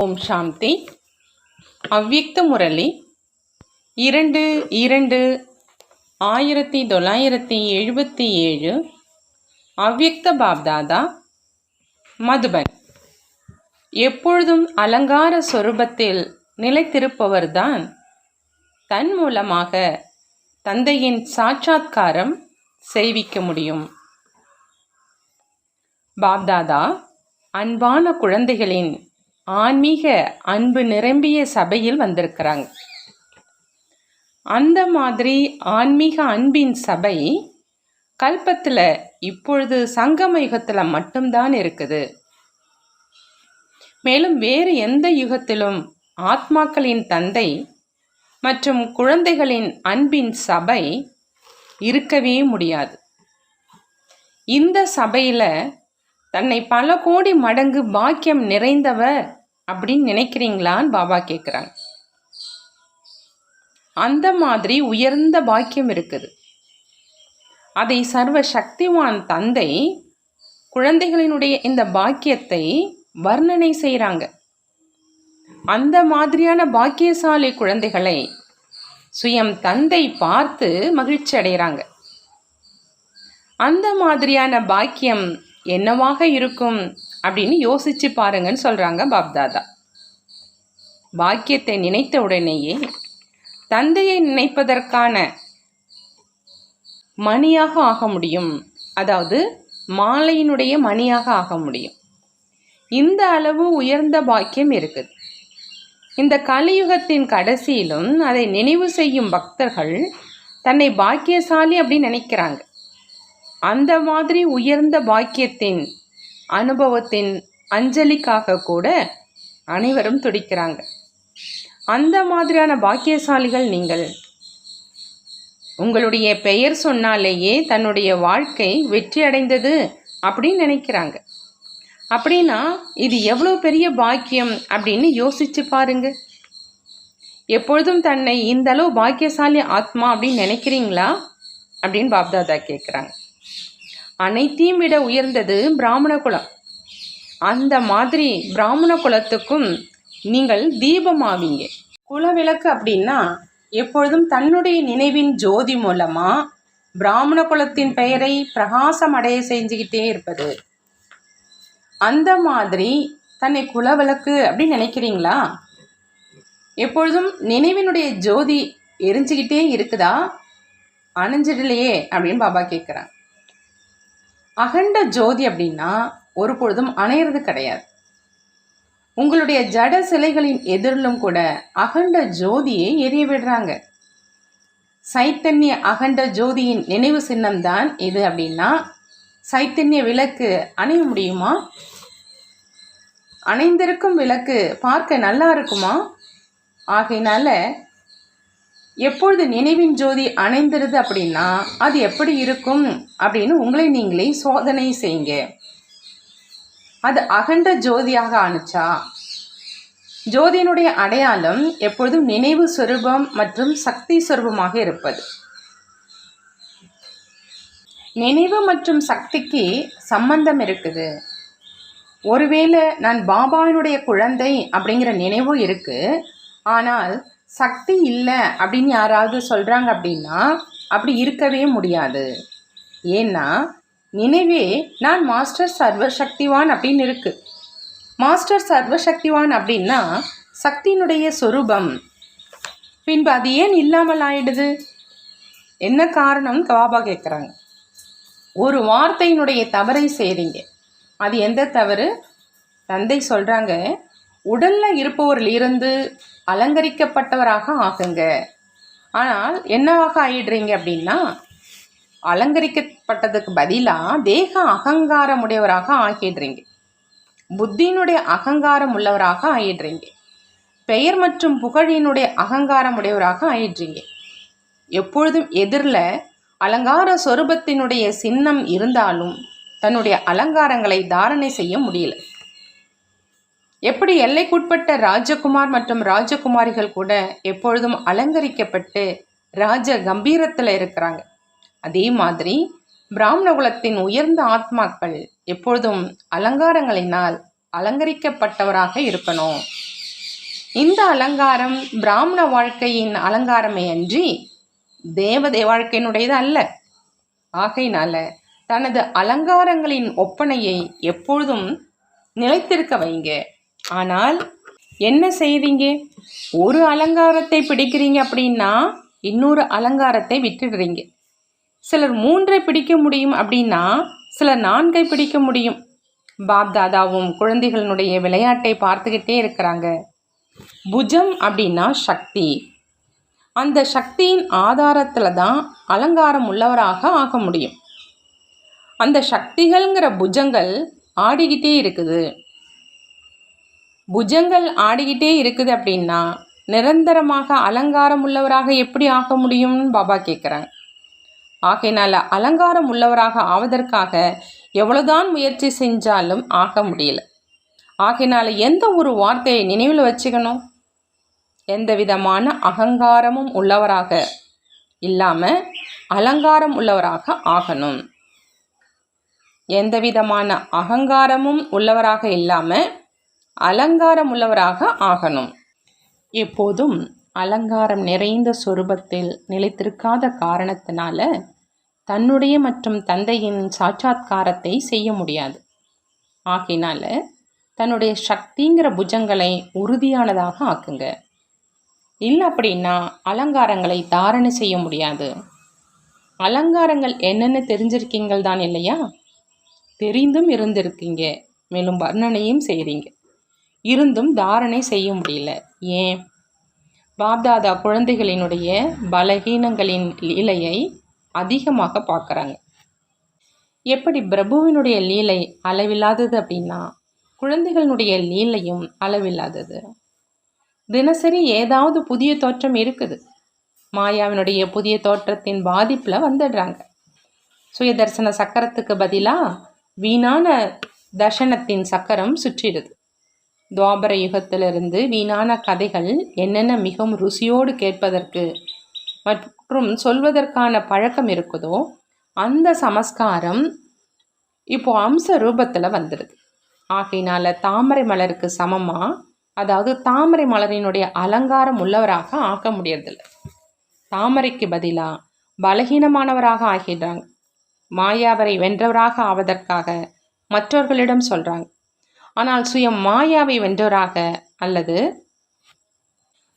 ஓம் சாந்தி. அவ்வியக்த முரளி. இரண்டு இரண்டு ஆயிரத்தி தொள்ளாயிரத்தி எழுபத்தி ஏழு. அவ்வியக்த பாப்தாதா. மதுபன். எப்பொழுதும் அலங்கார சொரூபத்தில் நிலைத்திருப்பவர்தான். தன் மூலமாக தந்தையின் சாட்சாத்காரம் செய்விக்க முடியும். பாப்தாதா அன்பான குழந்தைகளின் ஆன்மீக அன்பு நிரம்பிய சபையில் வந்திருக்கிறாங்க. அந்த மாதிரி ஆன்மீக அன்பின் சபை கல்பத்தில் இப்பொழுது சங்கம யுகத்தில் மட்டும்தான் இருக்குது. மேலும் வேறு எந்த யுகத்திலும் ஆத்மாக்களின் தந்தை மற்றும் குழந்தைகளின் அன்பின் சபை இருக்கவே முடியாது. இந்த சபையில் தன்னை பல கோடி மடங்கு பாக்கியம் நிறைந்தவர் அப்படின்னு நினைக்கிறீங்களான்னு பாபா கேட்குறாங்க அந்த மாதிரி உயர்ந்த பாக்கியம் இருக்குது. அதை சர்வ சக்திவான் தந்தை குழந்தைகளினுடைய இந்த பாக்கியத்தை வர்ணனை செய்கிறாங்க அந்த மாதிரியான பாக்கியசாலி குழந்தைகளை சுயம் தந்தை பார்த்து மகிழ்ச்சி அடைகிறாங்க அந்த மாதிரியான பாக்கியம் என்னவாக இருக்கும்? அப்படின்னு யோசிச்சு பாருங்கன்னு சொல்கிறாங்க பாப்தாதா. பாக்கியத்தை நினைத்த உடனேயே தந்தையை நினைப்பதற்கான மணியாக ஆக முடியும். அதாவது மாலையினுடைய மணியாக ஆக முடியும். இந்த அளவு உயர்ந்த பாக்கியம் இருக்குது. இந்த கலியுகத்தின் கடைசியிலும் அதை நினைவு செய்யும் பக்தர்கள் தன்னை பாக்கியசாலி அப்படின்னு நினைக்கிறாங்க. அந்த மாதிரி உயர்ந்த பாக்கியத்தின் அனுபவத்தின் அஞ்சலிக்காக கூட அனைவரும் துடிக்கிறாங்க. அந்த மாதிரியான பாக்கியசாலிகள் நீங்கள் உங்களுடைய பெயர் சொன்னாலேயே தன்னுடைய வாழ்க்கை வெற்றி அடைந்தது அப்படின்னு நினைக்கிறாங்க. அப்படின்னா இது எவ்வளோ பெரிய பாக்கியம் அப்படின்னு யோசிச்சு பாருங்க. எப்பொழுதும் தன்னை இந்தளவு பாக்கியசாலி ஆத்மா அப்படின்னு நினைக்கிறீங்களா? அப்படின்னு பாப்தாதா கேட்குறாங்க அனைத்தையும் விட உயர்ந்தது பிராமண குலம். அந்த மாதிரி பிராமண குலத்துக்கும் நீங்கள் தீபமாவீங்க. குலவிளக்கு அப்படின்னா எப்பொழுதும் தன்னுடைய நினைவின் ஜோதி மூலமாக பிராமண குலத்தின் பெயரை பிரகாசம் அடைய செஞ்சுக்கிட்டே இருப்பது. அந்த மாதிரி தன்னை குலவிளக்கு அப்படின்னு நினைக்கிறீங்களா? எப்பொழுதும் நினைவினுடைய ஜோதி எரிஞ்சுக்கிட்டே இருக்குதா? அணைஞ்சிடலையே அப்படின்னு பாபா கேட்குறாங்க அகண்ட ஜோதி அப்படின்னா ஒரு பொழுதும் அணையிறது கிடையாது. உங்களுடைய ஜட சிலைகளின் எதிரிலும் கூட அகண்ட ஜோதியை எரிய விடுறாங்க. சைத்தன்ய அகண்ட ஜோதியின் நினைவு சின்னம்தான் இது அப்படின்னா சைத்தன்ய விளக்கு அணைய முடியுமா? அணைந்திருக்கும் விளக்கு பார்க்க நல்லா இருக்குமா? ஆகையினால எப்பொழுது நினைவின் ஜோதி அணைந்திருது அப்படின்னா அது எப்படி இருக்கும் அப்படின்னு உங்களை நீங்களே சோதனை செய்யுங்க. அது அகண்ட ஜோதியாக அணுச்சா ஜோதியினுடைய அடையாளம் எப்பொழுதும் நினைவு சொரூபம் மற்றும் சக்தி சொரூபமாக இருப்பது. நினைவு மற்றும் சக்திக்கு சம்பந்தம் இருக்குது. ஒருவேளை நான் பாபாவினுடைய குழந்தை அப்படிங்கிற நினைவும் இருக்குது ஆனால் சக்தி இல்லை அப்படின்னு யாராவது சொல்கிறாங்க அப்படின்னா அப்படி இருக்கவே முடியாது. ஏன்னா நினைவே நான் மாஸ்டர் சர்வசக்திவான் அப்படின்னு இருக்குது மாஸ்டர் சர்வசக்திவான் அப்படின்னா சக்தியினுடைய சொரூபம். பின்பு அது ஏன் இல்லாமல் ஆயிடுது? என்ன காரணம் கவாபா கேட்குறாங்க ஒரு வார்த்தையினுடைய தவறை செய்கிறீங்க அது எந்த தவறு? தந்தை சொல்கிறாங்க உடலில் இருப்பவரில் இருந்து அலங்கரிக்கப்பட்டவராக ஆகுங்க. ஆனால் என்னவாக ஆயிடுறீங்க அப்படின்னா அலங்கரிக்கப்பட்டதுக்கு பதிலாக தேக அகங்காரம் உடையவராக ஆகிடுறீங்க. புத்தியினுடைய அகங்காரம் உள்ளவராக ஆயிடுறீங்க. பெயர் மற்றும் புகழினுடைய அகங்காரம் உடையவராக ஆயிடுறீங்க. எப்பொழுதும் எதிரில் அலங்கார சொரூபத்தினுடைய சின்னம் இருந்தாலும் தன்னுடைய அலங்காரங்களை தாரணை செய்ய முடியல. எப்படி எல்லைக்குட்பட்ட ராஜகுமார் மற்றும் ராஜகுமாரிகள் கூட எப்பொழுதும் அலங்கரிக்கப்பட்டு ராஜ கம்பீரத்தில் இருக்கிறாங்க. அதே மாதிரி பிராமண குலத்தின் உயர்ந்த ஆத்மாக்கள் எப்பொழுதும் அலங்காரங்களினால் அலங்கரிக்கப்பட்டவராக இருக்கணும். இந்த அலங்காரம் பிராமண வாழ்க்கையின் அலங்காரமே அன்றி தேவதை வாழ்க்கையினுடையது அல்ல. ஆகையினால தனது அலங்காரங்களின் ஒப்பனையை எப்பொழுதும் நிலைத்திருக்க வைங்க. ஆனால் என்ன செய்வீங்க ஒரு அலங்காரத்தை பிடிக்கிறீங்க அப்படின்னா இன்னொரு அலங்காரத்தை விட்டுடுறீங்க. சிலர் மூன்றை பிடிக்க முடியும் அப்படின்னா சிலர் நான்கை பிடிக்க முடியும். பாப் தாதாவும் குழந்தைகளினுடைய விளையாட்டை பார்த்துக்கிட்டே இருக்கிறாங்க. புஜம் அப்படின்னா சக்தி. அந்த சக்தியின் ஆதாரத்தில் தான் அலங்காரம் உள்ளவராக ஆக முடியும். அந்த சக்திகள்ங்கிற புஜங்கள் ஆடிக்கிட்டே இருக்குது. புஜங்கள் ஆடிக்கிட்டே இருக்குது அப்படின்னா நிரந்தரமாக அலங்காரம் உள்ளவராக எப்படி ஆக முடியும்னு பாபா கேட்குறாங்க ஆகையினால அலங்காரம் உள்ளவராக ஆவதற்காக எவ்வளோதான் முயற்சி செஞ்சாலும் ஆக முடியல. ஆகையினால எந்த ஒரு வார்த்தையை நினைவில் வச்சுக்கணும்? எந்த விதமான அகங்காரமும் உள்ளவராக இல்லாமல் அலங்காரம் உள்ளவராக ஆகணும். எந்த விதமான அகங்காரமும் உள்ளவராக இல்லாமல் அலங்காரம் உள்ளவராக ஆகணும். எப்போதும் அலங்காரம் நிறைந்த சொரூபத்தில் நிலைத்திருக்காத காரணத்தினால தன்னுடைய மற்றும் தந்தையின் சாட்சாத்காரத்தை செய்ய முடியாது. ஆகையினால தன்னுடைய சக்திங்கிற புஜங்களை உறுதியானதாக ஆக்குங்க. இல்லை அப்படின்னா அலங்காரங்களை தாரணை செய்ய முடியாது. அலங்காரங்கள் என்னென்னு தெரிஞ்சிருக்கீங்கள் தான் இல்லையா? தெரிந்தும் இருந்திருக்கீங்க. மேலும் வர்ணனையும் செய்கிறீங்க இருந்தும் தாரணை செய்ய முடியல. ஏன்? பாப்தாதா குழந்தைகளினுடைய பலகீனங்களின் லீலையை அதிகமாக பார்க்குறாங்க. எப்படி பிரபுவினுடைய லீலை அளவில்லாதது அப்படின்னா குழந்தைகளினுடைய லீலையும் அளவில்லாதது. தினசரி ஏதாவது புதிய தோற்றம் இருக்குது. மாயாவினுடைய புதிய தோற்றத்தின் பாதிப்பில் வந்துடுறாங்க. சுயதர்சன சக்கரத்துக்கு பதிலாக வீணான தர்ஷனத்தின் சக்கரம் சுற்றிடுது. துவாபர யுகத்திலிருந்து வீணான கதைகள் என்னென்ன மிகவும் ருசியோடு கேட்பதற்கு மற்றும் சொல்வதற்கான பழக்கம் இருக்குதோ அந்த சமஸ்காரம் இப்போ அம்ச ரூபத்தில் வந்துடுது. ஆகையினால தாமரை மலருக்கு சமமாக அதாவது தாமரை மலரினுடைய அலங்காரம் உள்ளவராக ஆக்க முடியறதில்ல. தாமரைக்கு பதிலாக பலகீனமானவராக ஆகிடுறாங்க. மாயாவரை வென்றவராக ஆவதற்காக மற்றவர்களிடம் சொல்கிறாங்க ஆனால் சுய மாயாவை வென்றவராக அல்லது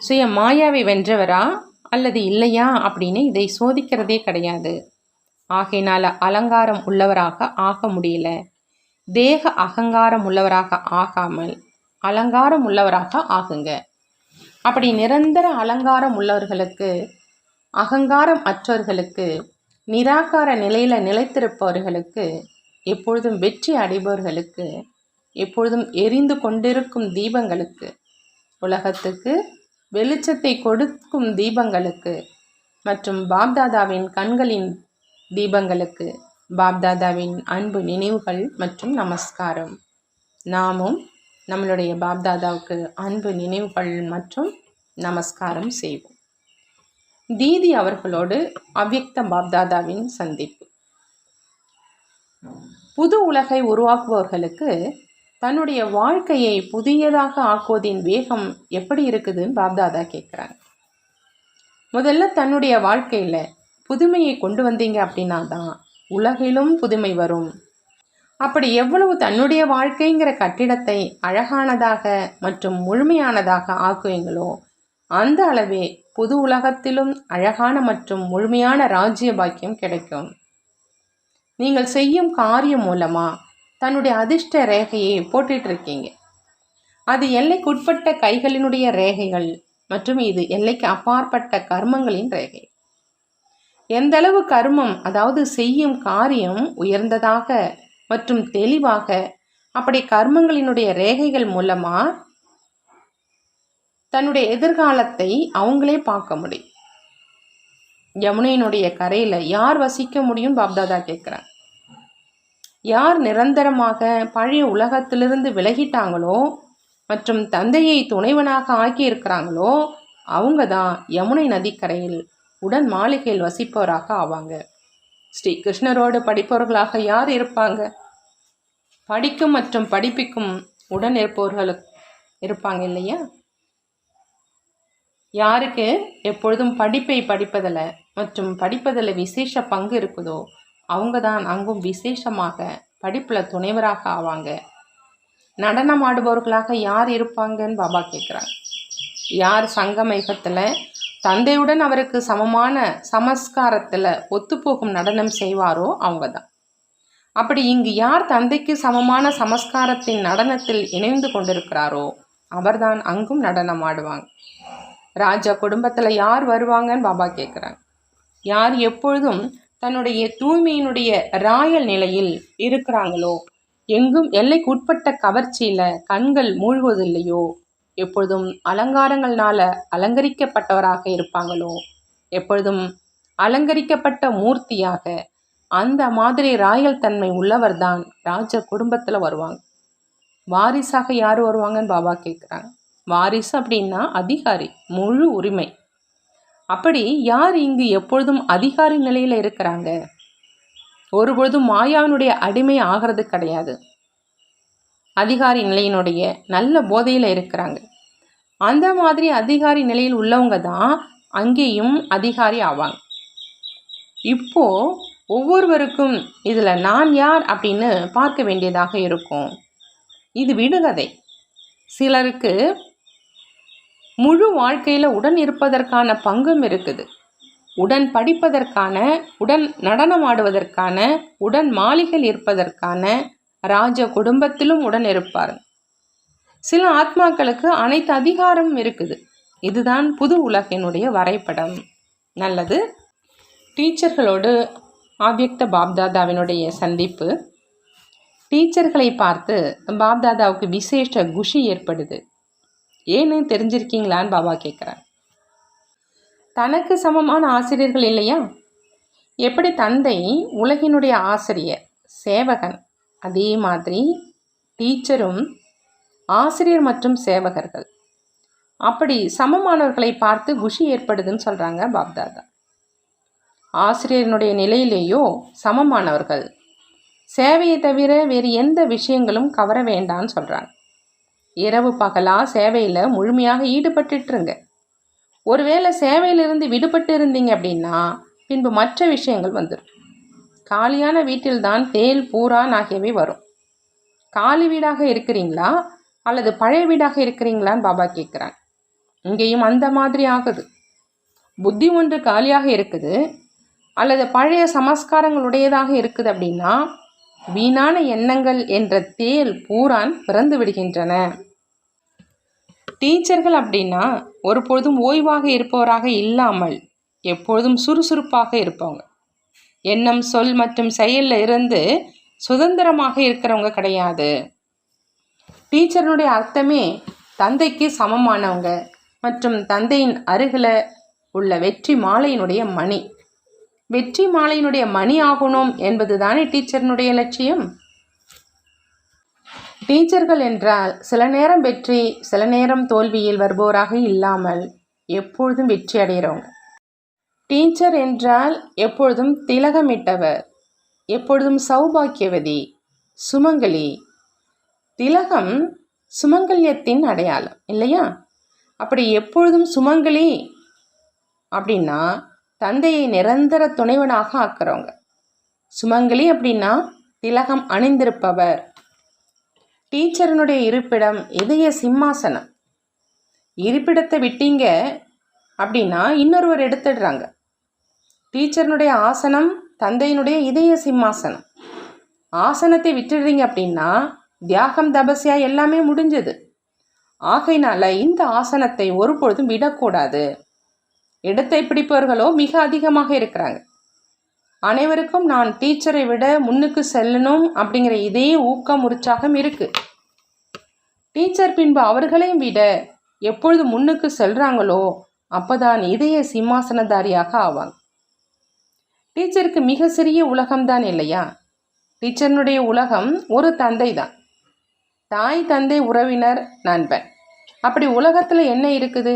சுய மாயாவை வென்றவரா அல்லது இல்லையா அப்படின்னு இதை சோதிக்கிறதே கிடையாது. ஆகையினால அலங்காரம் உள்ளவராக ஆக முடியல. தேக அகங்காரம் உள்ளவராக ஆகாமல் அலங்காரம் உள்ளவராக ஆகுங்க. அப்படி நிரந்தர அலங்காரம் உள்ளவர்களுக்கு அகங்காரம் அற்றவர்களுக்கு நிராகார நிலையில் நிலைத்திருப்பவர்களுக்கு எப்பொழுதும் வெற்றி அடைபவர்களுக்கு எப்பொழுதும் எரிந்து கொண்டிருக்கும் தீபங்களுக்கு உலகத்துக்கு வெளிச்சத்தை கொடுக்கும் தீபங்களுக்கு மற்றும் பாப்தாதாவின் கண்களின் தீபங்களுக்கு பாப்தாதாவின் அன்பு நினைவுகள் மற்றும் நமஸ்காரம். நாமும் நம்மளுடைய பாப்தாதாவுக்கு அன்பு நினைவுகள் மற்றும் நமஸ்காரம் செய்வோம். தீதி அவர்களோடு அவ்யக்த பாப்தாதாவின் சந்திப்பு. புது உலகை உருவாக்குபவர்களுக்கு தன்னுடைய வாழ்க்கையை புதியதாக ஆக்குவதின் வேகம் எப்படி இருக்குதுன்னு பாப்தாதா கேட்குறாங்க. முதல்ல தன்னுடைய வாழ்க்கையில் புதுமையை கொண்டு வந்தீங்க அப்படின்னா தான் உலகிலும் புதுமை வரும். அப்படி எவ்வளவு தன்னுடைய வாழ்க்கைங்கிற கட்டிடத்தை அழகானதாக மற்றும் முழுமையானதாக ஆக்குவீங்களோ அந்த அளவே புது உலகத்திலும் அழகான மற்றும் முழுமையான ராஜ்ய பாக்கியம் கிடைக்கும். நீங்கள் செய்யும் காரியம் மூலமாக தன்னுடைய அதிர்ஷ்ட ரேகையை போட்டுட்டு இருக்கீங்க அது எல்லைக்குட்பட்ட கைகளினுடைய ரேகைகள் மற்றும் இது எல்லைக்கு அப்பாற்பட்ட கர்மங்களின் ரேகை. எந்த அளவு கர்மம் அதாவது செய்யும் காரியம் உயர்ந்ததாக மற்றும் தெளிவாக அப்படி கர்மங்களினுடைய ரேகைகள் மூலமா தன்னுடைய எதிர்காலத்தை அவங்களே பார்க்க முடியும். யமுனையினுடைய கரையில் யார் வசிக்க முடியும் பாப்தாதா கேட்குறேன் யார் நிரந்தரமாக பழைய உலகத்திலிருந்து விலகிட்டாங்களோ மற்றும் தந்தையை துணைவனாக ஆக்கி இருக்கிறாங்களோ அவங்க தான் யமுனை நதிக்கரையில் உடன் மாளிகையில் வசிப்பவராக ஆவாங்க. ஸ்ரீ கிருஷ்ணரோடு படிப்பவர்களாக யார் இருப்பாங்க? படிக்கும் மற்றும் படிப்பிக்கும் உடன் இருப்பவர்களுக்கு இருப்பாங்க இல்லையா? யாருக்கு எப்பொழுதும் படிப்பை படிப்பதில் மற்றும் படிப்பதில் விசேஷ பங்கு இருக்குதோ அவங்க தான் அங்கும் விசேஷமாக படிப்பில் துணைவராக ஆவாங்க. நடனம் ஆடுபவர்களாக யார் இருப்பாங்கன்னு பாபா கேட்குறாங்க யார் சங்கமயுகத்தில் தந்தையுடன் அவருக்கு சமமான சமஸ்காரத்தில் ஒத்துப்போகும் நடனம் செய்வாரோ அவங்க தான் அப்படி இங்கு யார் தந்தைக்கு சமமான சமஸ்காரத்தின் நடனத்தில் இணைந்து கொண்டிருக்கிறாரோ அவர்தான் அங்கும் நடனம் ஆடுவாங்க. ராஜா குடும்பத்தில் யார் வருவாங்கன்னு பாபா கேட்குறாங்க யார் எப்பொழுதும் தன்னுடைய தூய்மையினுடைய ராயல் நிலையில் இருக்கிறாங்களோ? எங்கும் எல்லைக்குட்பட்ட கவர்ச்சியில் கண்கள் மூழ்குவதில்லையோ? எப்பொழுதும் அலங்காரங்கள்னால அலங்கரிக்கப்பட்டவராக இருப்பாங்களோ? எப்பொழுதும் அலங்கரிக்கப்பட்ட மூர்த்தியாக அந்த மாதிரி ராயல் தன்மை உள்ளவர் தான் ராஜ குடும்பத்தில் வருவாங்க. வாரிசாக யார் வருவாங்கன்னு பாபா கேட்குறாங்க வாரிசு அப்படின்னா அதிகாரி முழு உரிமை. அப்படி யார் இங்கு எப்பொழுதும் அதிகாரி நிலையில் இருக்கிறாங்க? ஒருபொழுதும் மாயாவினுடைய அடிமை ஆகிறது கிடையாது. அதிகாரி நிலையினுடைய நல்ல போதையில் இருக்கிறாங்க. அந்த மாதிரி அதிகாரி நிலையில் உள்ளவங்க தான் அங்கேயும் அதிகாரி ஆவாங்க. இப்போ ஒவ்வொருவருக்கும் இதில் நான் யார் அப்படின்னு பார்க்க வேண்டியதாக இருக்கும். இது விடுகதை. சிலருக்கு முழு வாழ்க்கையில் உடன் இருப்பதற்கான பங்கும் இருக்குது. உடன் படிப்பதற்கான உடன் நடனம் ஆடுவதற்கான உடன் மாளிகள் இருப்பதற்கான ராஜ குடும்பத்திலும் உடன் இருப்பார். சில ஆத்மாக்களுக்கு அனைத்து அதிகாரமும் இருக்குது. இதுதான் புது உலகினுடைய வரைபடம். நல்லது. டீச்சர்களோடு ஆபியக்த பாப்தாதாவினுடைய சந்திப்பு. டீச்சர்களை பார்த்து பாப்தாதாவுக்கு விசேஷ குஷி ஏற்படுது. ஏன்னு தெரிஞ்சிருக்கீங்களான்னு பாபா கேட்குறார் தனக்கு சமமான ஆசிரியர்கள் இல்லையா? எப்படி தந்தை உலகினுடைய ஆசிரியர் சேவகன் அதே மாதிரி டீச்சரும் ஆசிரியர் மற்றும் சேவகர்கள். அப்படி சமமானவர்களை பார்த்து குஷி ஏற்படுதுன்னு சொல்கிறாங்க பாப்தாதா. ஆசிரியரினுடைய நிலையிலேயோ சமமானவர்கள். சேவையை தவிர வேறு எந்த விஷயங்களும் கவர வேண்டான்னு சொல்கிறாங்க இரவு பகலாக சேவையில் முழுமையாக ஈடுபட்டுருங்க ஒருவேளை சேவையிலிருந்து விடுபட்டு இருந்தீங்க அப்படின்னா பின்பு மற்ற விஷயங்கள் வந்துடும் காலியான வீட்டில்தான் தேல் பூரான் ஆகியவை வரும். காலி வீடாக இருக்கிறீங்களா? அல்லது பழைய வீடாக இருக்கிறீங்களான்னு பாபா கேட்குறாங்க இங்கேயும் அந்த மாதிரி ஆகுது. புத்தி ஒன்று காலியாக இருக்குது. அல்லது பழைய சமஸ்காரங்களுடையதாக இருக்குது அப்படின்னா வீணான எண்ணங்கள் என்ற தேல் பூரான் பிறந்து விடுகின்றன. டீச்சர்கள் அப்படின்னா ஒரு பொழுதும் ஓய்வாக இருப்பவராக இல்லாமல் எப்பொழுதும் சுறுசுறுப்பாக இருப்பவங்க. எண்ணம் சொல் மற்றும் செயலில் இருந்து சுதந்திரமாக இருக்கிறவங்க கிடையாது. டீச்சர்னுடைய அர்த்தமே தந்தைக்கு சமமானவங்க மற்றும் தந்தையின் அருகில் உள்ள வெற்றி மாலையினுடைய மணி. வெற்றி மாலையினுடைய மணி ஆகணும் என்பது தானே டீச்சர்னுடைய லட்சியம்? டீச்சர்கள் என்றால் சில நேரம் வெற்றி சில நேரம் தோல்வியில் வருபவராக இல்லாமல் எப்பொழுதும் வெற்றி அடைகிறவங்க டீச்சர் என்றால் எப்பொழுதும் திலகமிட்டவர் எப்பொழுதும் சௌபாக்கியவதி சுமங்கலி. திலகம் சுமங்கல்யத்தின் அடையாளம் இல்லையா? அப்படி எப்பொழுதும் சுமங்கலி அப்படின்னா தந்தையை நிரந்தர துணைவனாக ஆக்குறவங்க. சுமங்கலி அப்படின்னா திலகம் அணிந்திருப்பவர். டீச்சரனுடைய இருப்பிடம் இதய சிம்மாசனம். இருப்பிடத்தை விட்டீங்க அப்படின்னா இன்னொருவர் எடுத்துடுறாங்க. டீச்சர்னுடைய ஆசனம் தந்தையினுடைய இதய சிம்மாசனம். ஆசனத்தை விட்டுடுறீங்க அப்படின்னா தியாகம் தபஸ்யா எல்லாமே முடிஞ்சது. ஆகையினால இந்த ஆசனத்தை ஒருபொழுதும் விடக்கூடாது. இடத்தை பிடிப்பவர்களோ மிக அதிகமாக இருக்கிறாங்க. அனைவருக்கும் நான் டீச்சரை விட முன்னுக்கு செல்லணும் அப்படிங்கிற இதே ஊக்கம் உற்சாகம் இருக்குது டீச்சர் பின்பு அவர்களையும் விட எப்பொழுது முன்னுக்கு செல்கிறாங்களோ அப்போதான் இதய சிம்மாசனதாரியாக ஆவாங்க. டீச்சருக்கு மிக சிறிய உலகம்தான் இல்லையா? டீச்சர்னுடைய உலகம் ஒரு தந்தை தான். தாய் தந்தை உறவினர் நண்பன். அப்படி உலகத்தில் என்ன இருக்குது?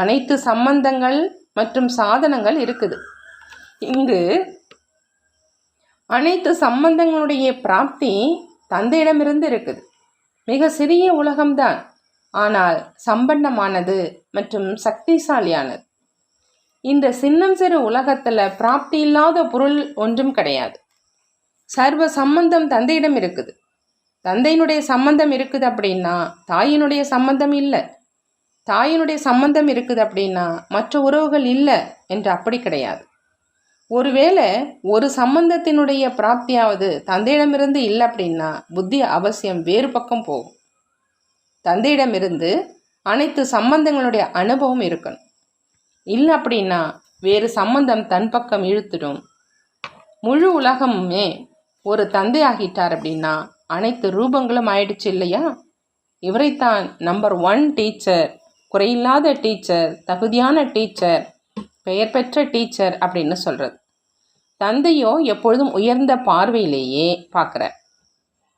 அனைத்து சம்பந்தங்கள் மற்றும் சாதனங்கள் இருக்குது. இங்கு அனைத்து சம்பந்தங்களுடைய பிராப்தி தந்தையிடமிருந்து இருக்குது. மிக சிறிய உலகம்தான். ஆனால் சம்பன்னமானது மற்றும் சக்திசாலியானது. இந்த சின்னம் சிறு உலகத்தில் பிராப்தி இல்லாத பொருள் ஒன்றும் கிடையாது. சர்வ சம்பந்தம் தந்தையிடம் இருக்குது. தந்தையினுடைய சம்பந்தம் இருக்குது அப்படின்னா தாயினுடைய சம்பந்தம் இல்லை. தாயினுடைய சம்பந்தம் இருக்குது அப்படின்னா மற்ற உறவுகள் இல்லை என்று அப்படி கிடையாது. ஒருவேளை ஒரு சம்பந்தத்தினுடைய பிராப்தியாவது தந்தையிடமிருந்து இல்லை அப்படின்னா புத்தி அவசியம் வேறு பக்கம் போகும். தந்தையிடமிருந்து அனைத்து சம்பந்தங்களுடைய அனுபவம் இருக்கணும். இல்லை அப்படின்னா வேறு சம்பந்தம் தன் பக்கம் இழுத்துடும். முழு உலகமுமே ஒரு தந்தை ஆகிட்டார் அப்படின்னா அனைத்து ரூபங்களும் ஆயிடுச்சு இல்லையா? இவரைத்தான் நம்பர் ஒன் டீச்சர் குறையில்லாத டீச்சர் தகுதியான டீச்சர் பெயர் பெற்ற டீச்சர் அப்படின்னு சொல்கிறது தந்தையோ எப்பொழுதும் உயர்ந்த பார்வையிலேயே பார்க்குறார்.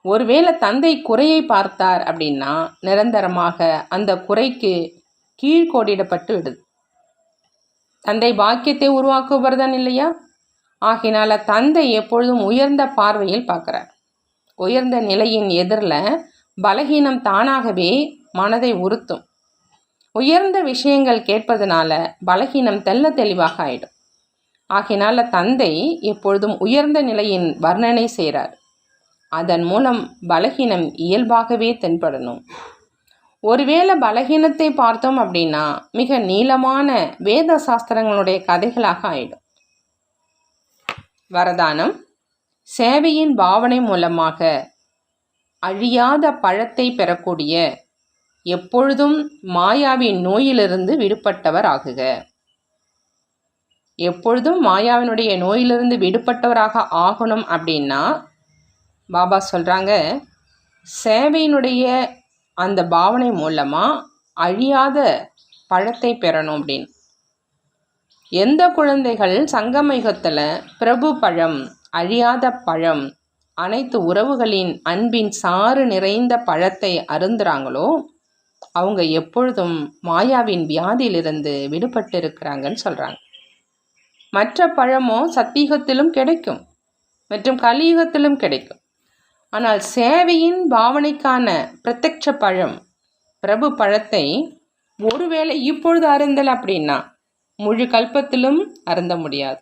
ஒருவேளை தந்தை குறையை பார்த்தார் அப்படின்னா நிரந்தரமாக அந்த குறைக்கு கீழ்கோடிடப்பட்டு விடுது. தந்தை பாக்கியத்தை உருவாக்குவர் தான் இல்லையா? ஆகினால தந்தை எப்பொழுதும் உயர்ந்த பார்வையில் பார்க்குறார். உயர்ந்த நிலையின் எதிரில் பலகீனம் தானாகவே மனதை உறுத்தும். உயர்ந்த விஷயங்கள் கேட்பதனால பலகீனம் தெல்ல தெளிவாக ஆயிடும். ஆகினால தந்தை எப்பொழுதும் உயர்ந்த நிலையின் வர்ணனை செய்கிறார். அதன் மூலம் பலகீனம் இயல்பாகவே தென்படணும். ஒருவேளை பலகீனத்தை பார்த்தோம் அப்படின்னா மிக நீளமான வேத சாஸ்திரங்களுடைய கதைகளாக ஆயிடும். வரதானம் சேவையின் பாவனை மூலமாக அழியாத பழத்தை பெறக்கூடிய எப்பொழுதும் மாயாவின் நோயிலிருந்து விடுபட்டவர் ஆகுக. எப்பொழுதும் மாயாவினுடைய நோயிலிருந்து விடுபட்டவராக ஆகணும் அப்படின்னா பாபா சொல்கிறாங்க சேவையினுடைய அந்த பாவனை மூலமாக அழியாத பழத்தை பெறணும் அப்படின்னு. எந்த குழந்தைகள் சங்கமயுகத்தில் பிரபு பழம் அழியாத பழம் அனைத்து உறவுகளின் அன்பின் சாறு நிறைந்த பழத்தை அருந்துறாங்களோ அவங்க எப்பொழுதும் மாயாவின் வியாதியிலிருந்து விடுபட்டு இருக்கிறாங்கன்னு சொல்கிறாங்க மற்ற பழமோ சத்தியுகத்திலும் கிடைக்கும். மற்றும் கலியுகத்திலும் கிடைக்கும். ஆனால் சேவையின் பாவனைக்கான பிரத்யட்ச பழம் பிரபு பழத்தை ஒருவேளை இப்பொழுது அருந்தல் அப்படின்னா முழு கல்பத்திலும் அருந்த முடியாது.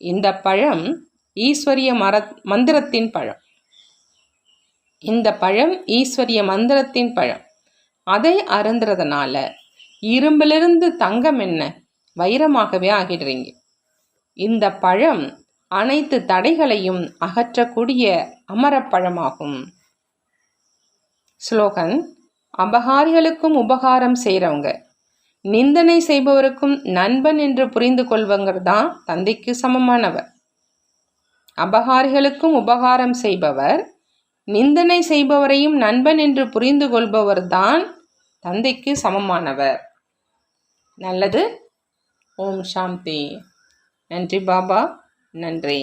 இந்த பழம் ஈஸ்வரிய மர மந்திரத்தின் பழம். இந்த பழம் ஈஸ்வரிய மந்திரத்தின் பழம். அதை அருந்துறதுனால இரும்பிலிருந்து தங்கம் என்ன? வைரமாகவே ஆகிடுறீங்க. இந்த பழம் அனைத்து தடைகளையும் அகற்றக்கூடிய அமரப்பழமாகும் ஸ்லோகன் அபகாரிகளுக்கும் உபகாரம் செய்கிறவங்க நிந்தனை செய்பவருக்கும் நண்பன் என்று புரிந்து கொள்வங்க தான் தந்தைக்கு சமமானவர். அபகாரிகளுக்கும் உபகாரம் செய்பவர் நிந்தனை செய்பவரையும் நண்பன் என்று புரிந்து கொள்பவர்தான் தந்தைக்கு சமமானவர். நல்லது. ஓம் சாந்தி. நன்றி பாபா. நன்றி.